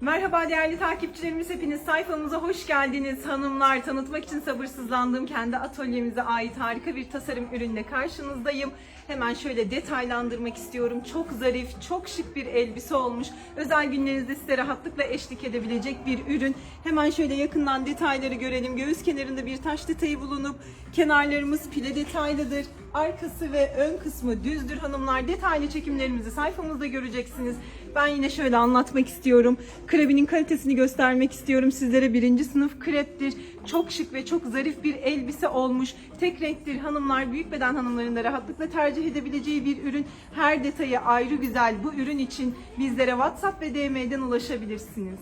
Merhaba değerli takipçilerimiz hepiniz sayfamıza hoş geldiniz hanımlar. Tanıtmak için sabırsızlandığım kendi atölyemize ait harika bir tasarım ürünle karşınızdayım. Hemen şöyle detaylandırmak istiyorum. Çok zarif, çok şık bir elbise olmuş. Özel günlerinizde size rahatlıkla eşlik edebilecek bir ürün. Hemen şöyle yakından detayları görelim. Göğüs kenarında bir taş detayı bulunup kenarlarımız pile detaylıdır. Arkası ve ön kısmı düzdür hanımlar. Detaylı çekimlerimizi sayfamızda göreceksiniz. Ben yine şöyle anlatmak istiyorum. Krebinin kalitesini göstermek istiyorum sizlere. Birinci sınıf kreptir. Çok şık ve çok zarif bir elbise olmuş. Tek renktir hanımlar. Büyük beden hanımların rahatlıkla tercih edebileceği bir ürün. Her detayı ayrı güzel. Bu ürün için bizlere WhatsApp ve DM'den ulaşabilirsiniz.